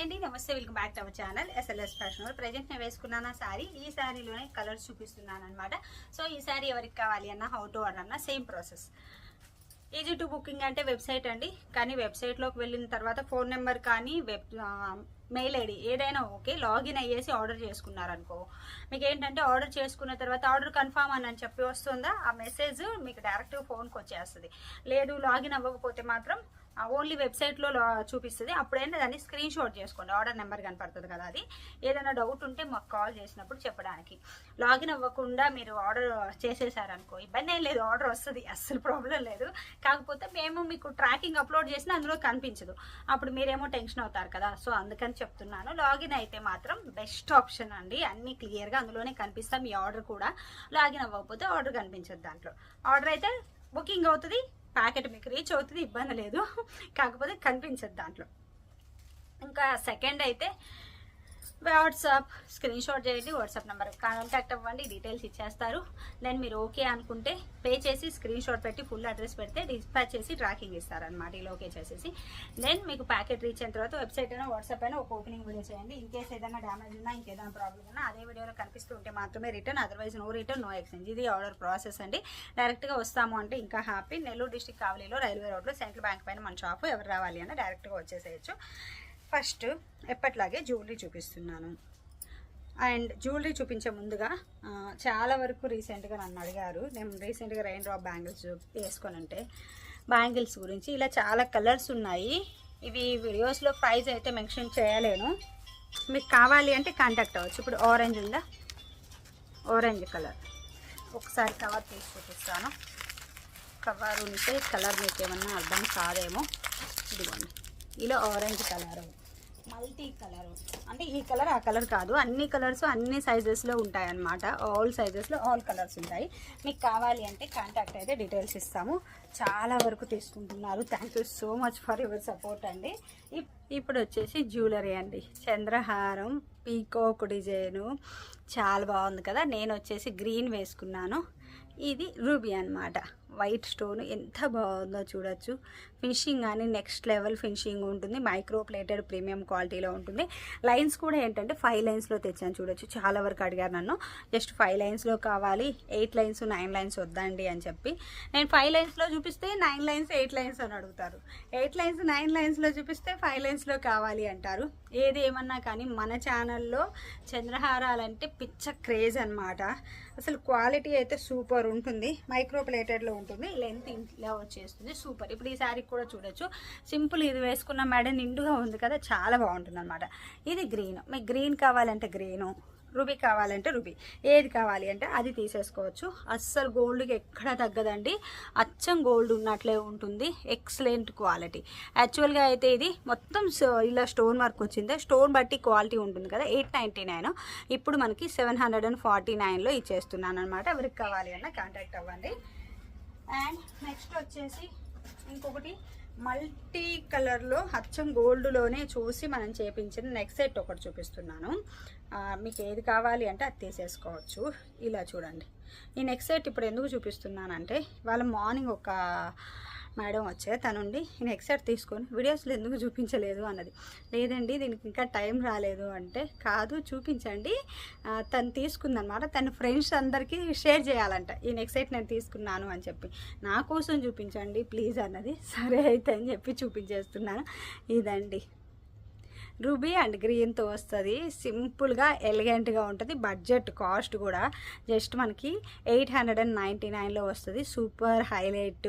Hi అండి. నమస్తే welcome back to our channel. SLS fashion present నేను వేసుకున్నాను సారీ ఈ శారీలోనే కలర్స్ చూపిస్తున్నాను అనమాట సో ఈ శారీ ఎవరికి కావాలి అన్న హౌ టు ఆర్డర్ అన్న same process easy to booking అంటే వెబ్సైట్ అండి. కానీ వెబ్సైట్లోకి వెళ్ళిన తర్వాత ఫోన్ నెంబర్ కానీ వెబ్ మెయిల్ ఐడి ఏదైనా ఓకే లాగిన్ అయ్యేసి ఆర్డర్ చేసుకున్నారనుకో. మీకు ఏంటంటే ఆర్డర్ చేసుకున్న తర్వాత ఆర్డర్ కన్ఫామ్ అని అని చెప్పి వస్తుందా? ఆ మెసేజ్ మీకు డైరెక్ట్ ఫోన్కి వచ్చేస్తుంది. లేదు లాగిన్ అవ్వకపోతే మాత్రం ఓన్లీ వెబ్సైట్లో చూపిస్తుంది. అప్పుడైనా దాన్ని స్క్రీన్ షాట్ చేసుకోండి. ఆర్డర్ నెంబర్ కనపడుతుంది కదా అది. ఏదైనా డౌట్ ఉంటే మాకు కాల్ చేసినప్పుడు చెప్పడానికి. లాగిన్ అవ్వకుండా మీరు ఆర్డర్ చేసేసారనుకో ఇబ్బంది ఏం లేదు. ఆర్డర్ వస్తుంది. అస్సలు ప్రాబ్లం లేదు. కాకపోతే మేము మీకు ట్రాకింగ్ అప్లోడ్ చేసినా అందులో కనిపించదు. అప్పుడు మీరేమో టెన్షన్ అవుతారు కదా. సో అందుకని చెప్తున్నాను. లాగిన్ అయితే మాత్రం బెస్ట్ ఆప్షన్ అండి. అన్ని క్లియర్గా అందులోనే కనిపిస్తాం. మీ ఆర్డర్ కూడా లాగిన్ అవ్వకపోతే ఆర్డర్ కనిపించదు దాంట్లో. ఆర్డర్ అయితే బుకింగ్ అవుతుంది. ప్యాకెట్ మీకు రీచ్ అవుతుంది ఇబ్బంది లేదు. కాకపోతే కనిపించదు దాంట్లో. ఇంకా సెకండ్ అయితే వాట్సాప్ స్క్రీన్ షాట్ చేయండి వాట్సాప్ నెంబర్ కాంటాక్ట్ అవ్వండి డీటెయిల్స్ ఇచ్చేస్తారు. దెన్ మీరు ఓకే అనుకుంటే పే చేసి స్క్రీన్ షాట్ పెట్టి ఫుల్ అడ్రస్ పెడితే డిస్పాచ్ చేసి ట్రాకింగ్ ఇస్తారనమాట ఇలా ఓకే చేసేసి దెన్ మీకు ప్యాకెట్ రీచ్ అయిన తర్వాత వెబ్సైట్ అయినా వాట్సాప్ అయినా ఒక ఓపెనింగ్ వీడియో చేయండి. ఇన్ కేస్ ఏదైనా డ్యామేజ్ ఉన్నా ఇంకేదైనా ప్రాబ్లం ఉన్నా అదే వీడియోలో కనిపిస్తూ ఉంటే మాత్రమే return otherwise no return no exchange. ఇది ఆర్డర్ ప్రాసెస్ అండి. డైరెక్ట్గా వస్తాము అంటే ఇంకా హ్యాపీ. నెల్లూరు డిస్టిక్ కావలిలో రైల్వే రోడ్లో సెంట్రల్ బ్యాంక్ పైన మన షాపు. ఎవరు రావాలి అని డైరెక్ట్గా వచ్చేసేయచ్చు. ఫస్ట్ ఎప్పట్లాగే జ్యువెలరీ చూపిస్తున్నాను. అండ్ జ్యువెలరీ చూపించే ముందుగా చాలా వరకు రీసెంట్గా నన్ను అడిగారు. నేను రీసెంట్గా రెయిన్ డ్రాప్ బ్యాంగిల్స్ వేసుకొని ఉంటే బ్యాంగిల్స్ గురించి ఇలా చాలా కలర్స్ ఉన్నాయి. ఇవి వీడియోస్లో ప్రైస్ అయితే మెన్షన్ చేయలేను. మీకు కావాలి అంటే కాంటాక్ట్ అవ్వచ్చు. ఇప్పుడు ఆరెంజ్ ఉందా? ఆరెంజ్ కలర్ ఒకసారి కవర్ తీసి చూపిస్తాను. కవర్ ఉంటే కలర్ మీకు ఏమన్నా అర్థం కాదేమో. ఇదిగోండి. ఇలా ఆరెంజ్ కలర్ మల్టీ కలర్. అంటే ఈ కలర్ ఆ కలర్ కాదు. అన్ని కలర్స్ అన్ని సైజెస్లో ఉంటాయన్నమాట. ఆల్ సైజెస్లో ఆల్ కలర్స్ ఉంటాయి. మీకు కావాలి అంటే కాంటాక్ట్ అయితే డీటెయిల్స్ ఇస్తాము. చాలా వరకు తీసుకుంటున్నారు. Thank you so much for your support అండి. ఇప్- ఇప్పుడు వచ్చేసి జ్యువెలరీ అండి. చంద్రహారం పీకోక్ డిజైను చాలా బాగుంది కదా. నేను వచ్చేసి గ్రీన్ వేసుకున్నాను. ఇది రూబీ అన్నమాట. వైట్ స్టోన్ ఎంత బాగుందో చూడొచ్చు. ఫినిషింగ్ కానీ నెక్స్ట్ లెవెల్ ఫినిషింగ్ ఉంటుంది. మైక్రో ప్లేటెడ్ ప్రీమియం క్వాలిటీలో ఉంటుంది. లైన్స్ కూడా ఏంటంటే ఫైవ్ లైన్స్లో తెచ్చాను చూడొచ్చు. చాలా వరకు అడిగారు నన్ను. జస్ట్ ఫైవ్ లైన్స్లో కావాలి. ఎయిట్ లైన్స్ నైన్ లైన్స్ వద్దండి అని చెప్పి. నేను ఫైవ్ లైన్స్లో చూపిస్తే నైన్ లైన్స్ ఎయిట్ లైన్స్ అని అడుగుతారు. ఎయిట్ లైన్స్ నైన్ లైన్స్లో చూపిస్తే ఫైవ్ లైన్స్లో కావాలి అంటారు. ఏది ఏమన్నా కానీ మన ఛానల్లో చంద్రహారాలంటే పిచ్చ క్రేజ్ అనమాట అసలు క్వాలిటీ అయితే సూపర్ ఉంటుంది. మైక్రో ప్లేటెడ్లో ఉంటుంది. లెంత్ ఇంట్లో వచ్చేస్తుంది. సూపర్. ఇప్పుడు ఈసారి కూడా చూడొచ్చు. సింపుల్ ఇది వేసుకున్న మెడ నిండుగా ఉంది కదా చాలా బాగుంటుంది అనమాట ఇది గ్రీన్. మీకు గ్రీన్ కావాలంటే గ్రీను రుబీ కావాలంటే రుబీ. ఏది కావాలి అంటే అది తీసేసుకోవచ్చు. అస్సలు గోల్డ్కి ఎక్కడ తగ్గదండి. అచ్చం గోల్డ్ ఉన్నట్లే ఉంటుంది. ఎక్సలెంట్ క్వాలిటీ యాక్చువల్గా అయితే ఇది మొత్తం ఇలా స్టోన్ వర్క్ వచ్చింది. స్టోన్ బట్టి క్వాలిటీ ఉంటుంది కదా ఎయిట్ నైంటీ నైన్. ఇప్పుడు మనకి సెవెన్ హండ్రెడ్ అండ్ ఫార్టీ నైన్లో ఇచ్చేస్తున్నాను అనమాట ఎవరికి కావాలి అన్న కాంటాక్ట్ అవ్వండి. అండ్ నెక్స్ట్ వచ్చేసి ఇంకొకటి మల్టీ కలర్లో అచ్చం గోల్డ్లోనే చూసి మనం చేపించిన నెక్స్ట్ సెట్ ఒకటి చూపిస్తున్నాను. మీకు ఏది కావాలి అంటే అది తీసేసుకోవచ్చు. ఇలా చూడండి. ఈ నెక్స్ట్ సెట్ ఇప్పుడు ఎందుకు చూపిస్తున్నానంటే వాళ్ళ మార్నింగ్ ఒక మేడం వచ్చే తనుండి నేను నెక్స్ట్ తీసుకొని వీడియోస్లో ఎందుకు చూపించలేదు అన్నది. లేదండి దీనికి ఇంకా టైం రాలేదు అంటే కాదు చూపించండి. తను తీసుకుందనమాట తన ఫ్రెండ్స్ అందరికీ షేర్ చేయాలంట. ఈ నెక్స్ట్ నేను తీసుకున్నాను అని చెప్పి. నా కోసం చూపించండి ప్లీజ్ అన్నది. సరే అయితే అని చెప్పి చూపించేస్తున్నాను. ఇదండి. రూబీ అండ్ గ్రీన్తో వస్తుంది. సింపుల్గా ఎలిగెంట్గా ఉంటుంది. బడ్జెట్ కాస్ట్ కూడా జస్ట్ మనకి ఎయిట్ హండ్రెడ్ అండ్ నైంటీ నైన్లో వస్తుంది. Super highlight.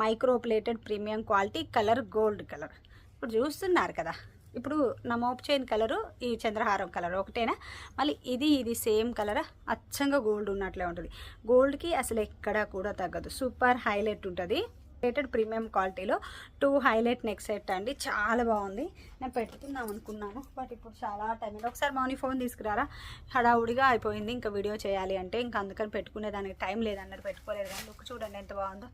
Micro plated premium quality colour gold colour. ఇప్పుడు చూస్తున్నారు కదా. ఇప్పుడు నా మోప్ చైన్ కలరు ఈ చంద్రహారం కలర్ ఒకటేనా? మళ్ళీ ఇది ఇది సేమ్ కలర్? అచ్చంగా గోల్డ్ ఉన్నట్లే ఉంటుంది. గోల్డ్కి అసలు ఎక్కడా కూడా తగ్గదు. సూపర్ హైలైట్ ఉంటుంది. రేటెడ్ ప్రీమియం క్వాలిటీలో టూ హైలైట్ నెక్ సెట్ అండి. చాలా బాగుంది. నేను పెట్టుకుందాం అనుకున్నాను బట్ ఇప్పుడు చాలా టైం అయింది. ఒకసారి మౌని ఫోన్ తీసుకురారా? హడావుడిగా అయిపోయింది. ఇంకా వీడియో చేయాలి అంటే ఇంకా అందుకని పెట్టుకునే దానికి టైం లేదన్నారు పెట్టుకోలేదు కానీ లుక్ చూడండి ఎంత బాగుందో.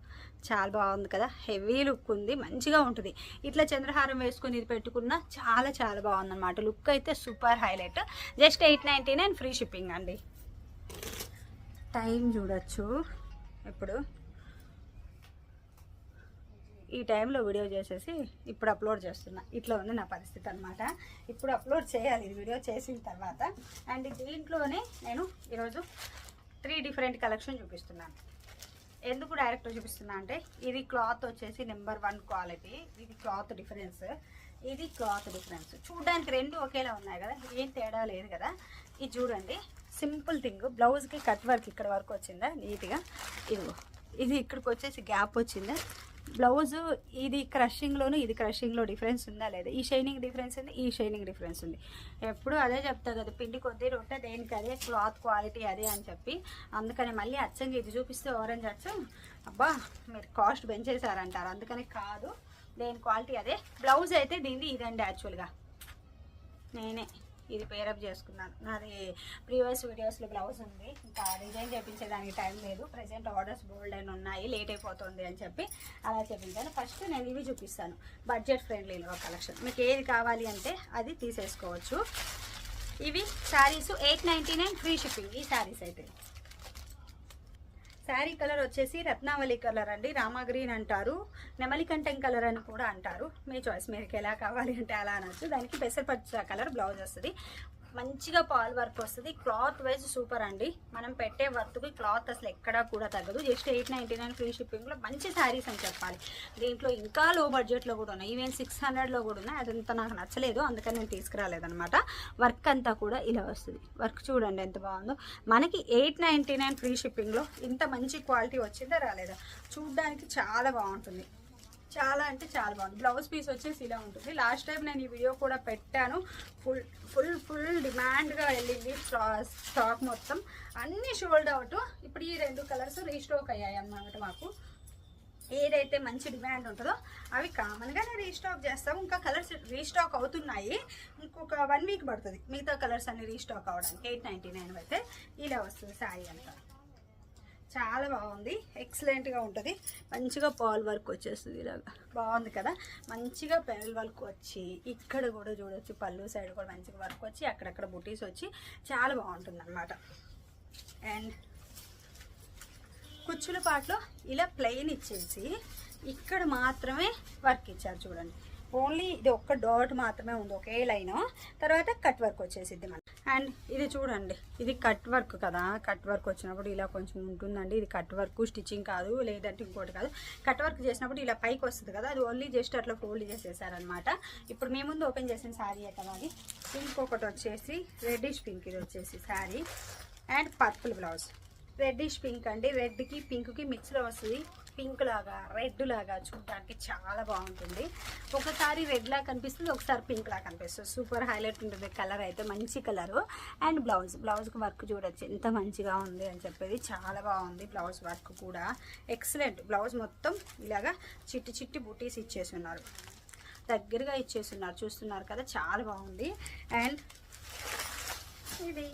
చాలా బాగుంది కదా. హెవీ లుక్ ఉంది. మంచిగా ఉంటుంది. ఇట్లా చంద్రహారం వేసుకుని ఇది పెట్టుకున్నా చాలా చాలా బాగుంది అనమాట లుక్ అయితే super highlight just eight ninety nine free shipping అండి. టైం చూడొచ్చు. ఇప్పుడు ఈ టైంలో వీడియో చేసేసి ఇప్పుడు అప్లోడ్ చేస్తున్నా. ఇట్లా ఉంది నా పరిస్థితి అనమాట ఇప్పుడు అప్లోడ్ చేయాలి. ఇది వీడియో చేసిన తర్వాత అండ్ దీంట్లోనే నేను ఈరోజు త్రీ డిఫరెంట్ కలెక్షన్ చూపిస్తున్నాను. ఎందుకు డైరెక్ట్ చూపిస్తున్నా అంటే ఇది క్లాత్ వచ్చేసి నెంబర్ వన్ క్వాలిటీ ఇది క్లాత్ డిఫరెన్స్ ఇది క్లాత్ డిఫరెన్స్ చూడడానికి రెండు ఒకేలా ఉన్నాయి కదా. ఏం తేడా లేదు కదా. ఇది చూడండి. సింపుల్ థింగ్ బ్లౌజ్కి కట్ వర్క్ ఇక్కడ వరకు వచ్చిందా? నీట్గా. ఇదిగో. ఇది ఇక్కడికి వచ్చేసి గ్యాప్ వచ్చిందా? బ్లౌజ్ ఇది క్రషింగ్లోను ఇది క్రషింగ్లో డిఫరెన్స్ ఉందా లేదా? ఈ షైనింగ్ డిఫరెన్స్ ఉంది ఈ షైనింగ్ డిఫరెన్స్ ఉంది. ఎప్పుడు అదే చెప్తా కదా పిండి కొద్దీ రొట్టె దేనికి అదే క్లాత్ క్వాలిటీ అదే అని చెప్పి. అందుకని మళ్ళీ అచ్చంగా ఇది చూపిస్తే ఆరెంజ్ అచ్చం. అబ్బా మీరు కాస్ట్ పెంచేశారంటారు. అందుకని కాదు దేని క్వాలిటీ అదే. బ్లౌజ్ అయితే దీన్ని ఇదండి యాక్చువల్గా నేనే. ఇది పేరప్ చేసుకున్నాను. నాది ప్రీవియస్ వీడియోస్లో బ్లౌజ్ ఉంది. ఇంకా డిజైన్ చేయించేదానికి టైం లేదు. ప్రజెంట్ ఆర్డర్స్ బోల్డ్ అయిన ఉన్నాయి లేట్ అయిపోతుంది అని చెప్పి అలా చెప్పించాను ఫస్ట్ నేను ఇవి చూపిస్తాను. బడ్జెట్ ఫ్రెండ్లీలో కలెక్షన్ మీకు ఏది కావాలి అంటే అది తీసేసుకోవచ్చు. ఇవి saris eight ninety nine free shipping ఈ శారీస్ అయితే. శారీ కలర్ వచ్చేసి రత్నావళి కలర్ అండి రామా గ్రీన్ అంటారు నెమలికంఠం కలర్ అని కూడా అంటారు. మీ చాయిస్ మీకు ఎలా కావాలి అంటే అలా అనొచ్చు. దానికి పెసరపచ్చ కలర్ బ్లౌజ్ వస్తుంది. మంచిగా పాల్ వర్క్ వస్తుంది క్లాత్ వైజ్ సూపర్ అండి. మనం పెట్టే వర్క్కి క్లాత్ అసలు ఎక్కడా కూడా తగ్గదు. Just eight ninety nine free షిప్పింగ్లో మంచి శారీస్ అని చెప్పాలి. దీంట్లో ఇంకా లో బడ్జెట్లో కూడా ఉన్నాయి. ఈవెన్ సిక్స్ హండ్రెడ్లో కూడా ఉన్నాయి. అదంతా నాకు నచ్చలేదు. అందుకని నేను తీసుకురాలేదనమాట వర్క్ అంతా కూడా ఇలా వస్తుంది. వర్క్ చూడండి ఎంత బాగుందో. మనకి ఎయిట్ నైంటీ నైన్ ఫ్రీ షిప్పింగ్లో ఇంత మంచి క్వాలిటీ వచ్చిందా రాలేదా? చూడడానికి చాలా బాగుంటుంది. చాలా అంటే చాలా బాగుంది. బ్లౌజ్ పీస్ వచ్చేసి ఇలా ఉంటుంది. లాస్ట్ టైం నేను ఈ వీడియో కూడా పెట్టాను. ఫుల్ ఫుల్ ఫుల్ డిమాండ్గా వెళ్ళింది స్టాక్ మొత్తం. అన్నీ షోల్డ్ అవుట్. ఇప్పుడు ఈ రెండు కలర్స్ రీస్టాక్ అయ్యాయి అన్నమాట మాకు. ఏదైతే మంచి డిమాండ్ ఉంటుందో అవి కామన్గానే రీస్టాక్ చేస్తాం ఇంకా కలర్స్ రీస్టాక్ అవుతున్నాయి. ఇంకొక వన్ వీక్ పడుతుంది. మిగతా కలర్స్ అన్ని రీస్టాక్ అవ్వడానికి ఎయిట్ నైంటీ నైన్ అయితే ఇలా వస్తుంది శారీ అంతా. చాలా బాగుంది. ఎక్సలెంట్గా ఉంటుంది. మంచిగా పాల్ వర్క్ వచ్చేస్తుంది ఇలాగా. బాగుంది కదా? మంచిగా పెరల్ వర్క్ వచ్చి ఇక్కడ కూడా చూడొచ్చు పళ్ళు సైడ్ కూడా మంచిగా వర్క్ వచ్చి అక్కడక్కడ బుటీస్ వచ్చి చాలా బాగుంటుంది అనమాట అండ్ కుచ్చుల పాటలో ఇలా ప్లెయిన్ ఇచ్చేసి ఇక్కడ మాత్రమే వర్క్ ఇచ్చారు చూడండి. ఓన్లీ ఇది ఒక్క డాట్ మాత్రమే ఉంది ఒకే లైన్. తర్వాత కట్ వర్క్ వచ్చేసిద్ది మన అండ్ ఇది చూడండి ఇది కట్ వర్క్ కదా. కట్ వర్క్ వచ్చినప్పుడు ఇలా కొంచెం ఉంటుందండి. ఇది కట్ వర్క్ స్టిచ్చింగ్ కాదు లేదంటే ఇంకోటి కాదు. కట్ వర్క్ చేసినప్పుడు ఇలా పైకి వస్తుంది కదా. అది ఓన్లీ జస్ట్ అట్లా ఫోల్డ్ చేసేసారనమాట ఇప్పుడు మీ ముందు ఓపెన్ చేసిన శారీ కదా అది. ఇంకొకటి వచ్చేసి రెడ్డిష్ పింక్ ఇది వచ్చేసి sari and purple blouse reddish pink అండి. రెడ్కి పింక్కి మిక్స్లో వస్తుంది. పింక్ లాగా రెడ్ లాగా చూడడానికి చాలా బాగుంటుంది. ఒకసారి రెడ్ లాగా కనిపిస్తుంది ఒకసారి పింక్ లాగా కనిపిస్తుంది. సూపర్ హైలైట్ ఉంటుంది కలర్ అయితే మంచి కలర్. అండ్ బ్లౌజ్ బ్లౌజ్కి వర్క్ చూడొచ్చు ఎంత మంచిగా ఉంది అని చెప్పేది చాలా బాగుంది బ్లౌజ్ వర్క్ కూడా. ఎక్సలెంట్ బ్లౌజ్ మొత్తం ఇలాగా చిట్టి చిట్టి బుటీస్ ఇచ్చేసి ఉన్నారు దగ్గరగా ఇచ్చేస్తున్నారు చూస్తున్నారు కదా చాలా బాగుంది. అండ్ ఇది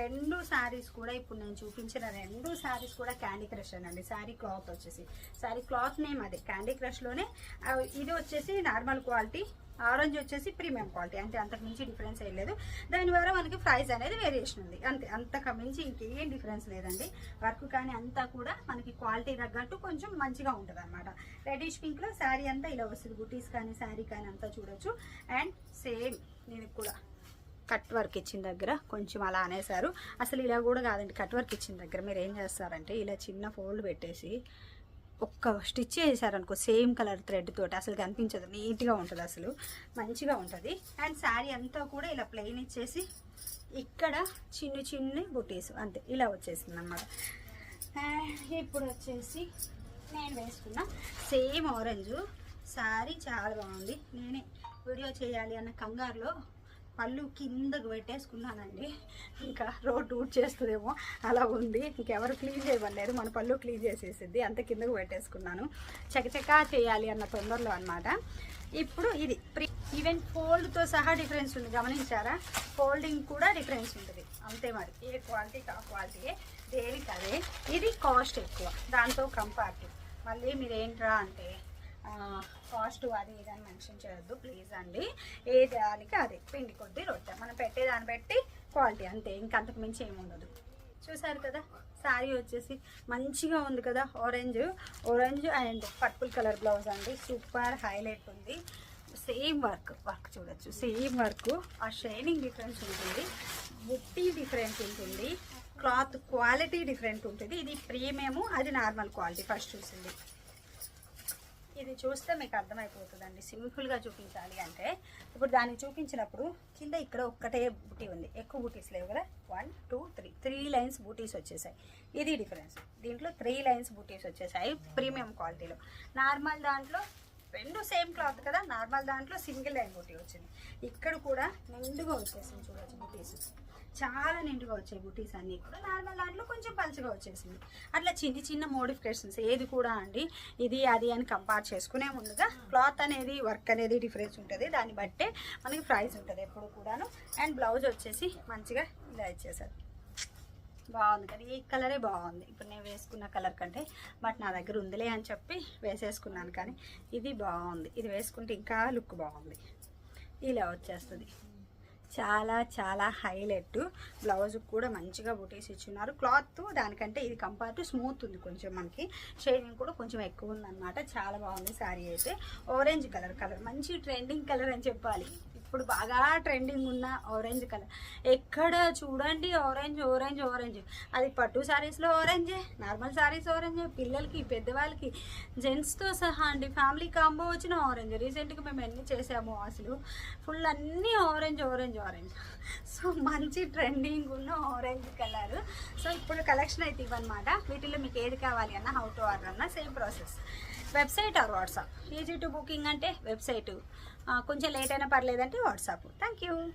రెండు శారీస్ కూడా ఇప్పుడు నేను చూపించిన రెండు శారీస్ కూడా క్యాండీ క్రష్ అండి. శారీ క్లాత్ వచ్చేసి. శారీ క్లాత్ నేమ్ అదే. క్యాండీ క్రష్లోనే ఇది వచ్చేసి నార్మల్ క్వాలిటీ ఆరెంజ్ వచ్చేసి ప్రీమియం క్వాలిటీ అంటే అంతకు మించి డిఫరెన్స్ ఏం లేదు. దాని ద్వారా మనకి ప్రైస్ అనేది వేరియేషన్ ఉంది. అంతే అంతకు మించి ఇంకేం డిఫరెన్స్ లేదండి. వర్క్ కానీ అంతా కూడా మనకి క్వాలిటీ తగ్గట్టు కొంచెం మంచిగా ఉంటుంది అనమాట రెడిష్ పింక్లో శారీ అంతా ఇలా వస్తుంది. బుటీస్ కానీ శారీ కానీ అంతా చూడొచ్చు. అండ్ సేమ్ దీనికి కూడా. కట్ వర్క్ ఇచ్చిన దగ్గర కొంచెం అలా అనేసారు అసలు ఇలా కూడా కాదండి కట్ వర్క్ ఇచ్చిన దగ్గర మీరు ఏం చేస్తారంటే ఇలా చిన్న ఫోల్డ్ పెట్టేసి ఒక్క స్టిచ్ చేశారనుకో సేమ్ కలర్ థ్రెడ్ తోటి అసలు కనిపించదు నీట్గా ఉంటుంది అసలు మంచిగా ఉంటుంది. అండ్ శారీ అంతా కూడా ఇలా ప్లెయిన్ ఇచ్చేసి ఇక్కడ చిన్న చిన్న బుటీస్ అంతే ఇలా వచ్చేసింది అనమాట ఇప్పుడు వచ్చేసి నేను వేసుకున్న సేమ్ ఆరెంజ్ శారీ చాలా బాగుంది. నేనే వీడియో చేయాలి అన్న కంగారులో పళ్ళు కిందకు పెట్టేసుకున్నానండి. ఇంకా రోడ్ ఊట్ చేస్తుందేమో అలా ఉంది. ఇంకెవరు క్లీన్ చేయబడలేదు. మన పళ్ళు క్లీన్ చేసేసింది. అంత కిందకు పెట్టేసుకున్నాను. చకచకా చేయాలి అన్న తొందరలో అనమాట ఇప్పుడు ఇది ప్రీ ఈవెన్ ఫోల్డ్తో సహా డిఫరెన్స్ ఉంది. గమనించారా? ఫోల్డింగ్ కూడా డిఫరెన్స్ ఉంటుంది. అంతే మరి. ఏ క్వాలిటీకి ఆ క్వాలిటీ దేనికి అదే ఇది కాస్ట్ ఎక్కువ. దాంతో కంపార్టివ్ మళ్ళీ మీరు ఏంట్రా అంటే కాస్ట్ అది ఇది మెన్షన్ చేయొద్దు ప్లీజ్ అండి. ఏ దానికి అదే పిండి కొద్ది రొట్టె. మనం పెట్టేదాన్ని బట్టి క్వాలిటీ అంతే ఇంకంతకు మించి ఏమి ఉండదు. చూసారు కదా శారీ వచ్చేసి మంచిగా ఉంది కదా orange orange and purple colour blouse అండి. సూపర్ హైలైట్ ఉంది. సేమ్ వర్క్ వర్క్ చూడొచ్చు. సేమ్ వర్క్ ఆ షైనింగ్ డిఫరెన్స్ ఉంటుంది. బుట్టి డిఫరెంట్ ఉంటుంది. క్లాత్ క్వాలిటీ డిఫరెంట్ ఉంటుంది. ఇది ప్రీమియము అది నార్మల్ క్వాలిటీ ఫస్ట్ చూసింది. ఇది చూస్తే మీకు అర్థమైపోతుందండి. సింపుల్గా చూపించాలి అంటే ఇప్పుడు దాన్ని చూపించినప్పుడు కింద ఇక్కడ ఒక్కటే బూటీ ఉంది. ఎక్కువ బూటీస్ లేవు కదా? One two three three lines బూటీస్ వచ్చేసాయి. ఇది డిఫరెన్స్ దీంట్లో త్రీ లైన్స్ బూటీస్ వచ్చేసాయి ప్రీమియం క్వాలిటీలో నార్మల్ దాంట్లో రెండు సేమ్ క్లాత్ కదా? నార్మల్ దాంట్లో సింగిల్ లైన్ బూటీ వచ్చింది. ఇక్కడ కూడా నిండుగా వచ్చేసింది చూడొచ్చు బూటీస్ చాలా నిండుగా వచ్చాయి బుటీస్ అన్నీ కూడా. నార్మల్ దాంట్లో కొంచెం పలుచగా వచ్చేసింది. అట్లా చిన్న చిన్న మోడిఫికేషన్స్ ఏది కూడా అండి ఇది అది అని కంపేర్ చేసుకునే ముందుగా క్లాత్ అనేది వర్క్ అనేది డిఫరెన్స్ ఉంటుంది. దాన్ని బట్టే మనకి ప్రైస్ ఉంటుంది ఎప్పుడు కూడాను. అండ్ బ్లౌజ్ వచ్చేసి మంచిగా ఇలా ఇచ్చేసారు. బాగుంది కదా. ఈ కలరే బాగుంది. ఇప్పుడు నేను వేసుకున్న కలర్ కంటే బట్ నా దగ్గర ఉందిలే అని చెప్పి వేసేసుకున్నాను కానీ ఇది బాగుంది. ఇది వేసుకుంటే ఇంకా లుక్ బాగుంది. ఇలా వచ్చేస్తుంది. చాలా చాలా హైలైట్. బ్లౌజ్ కూడా మంచిగా బుటీస్ ఇచ్చున్నారు. క్లాత్ దానికంటే ఇది కంపేర్ టు స్మూత్ ఉంది కొంచెం మనకి. షేడింగ్ కూడా కొంచెం ఎక్కువ ఉందన్నమాట. చాలా బాగుంది శారీ అయితే. Orange colour colour. మంచి ట్రెండింగ్ కలర్ అని చెప్పాలి. ఇప్పుడు బాగా ట్రెండింగ్ ఉన్న ఆరెంజ్ కలర్ ఎక్కడ చూడండి ఆరెంజ్ ఆరెంజ్ ఆరెంజ్ అది పట్టు శారీస్లో ఆరెంజే నార్మల్ శారీస్ ఆరెంజే పిల్లలకి పెద్దవాళ్ళకి జెంట్స్తో సహా అండి. ఫ్యామిలీ కాంబో వచ్చిన ఆరెంజ్ రీసెంట్గా మేము ఎన్ని చేసాము అసలు. ఫుల్ అన్నీ ఆరెంజ్ ఆరెంజ్ ఆరెంజ్ సో మంచి ట్రెండింగ్ ఉన్న ఆరెంజ్ కలర్ సో ఇప్పుడు కలెక్షన్ అయితే ఇవన్నమాట వీటిలో మీకు ఏది కావాలి అన్న హౌ టు ఆర్డర్ అన్న same process website or WhatsApp? Easy to booking అంటే వెబ్సైటు. కొంచెం లేట్ అయినా పర్లేదంటే వాట్సాప్. Thank you.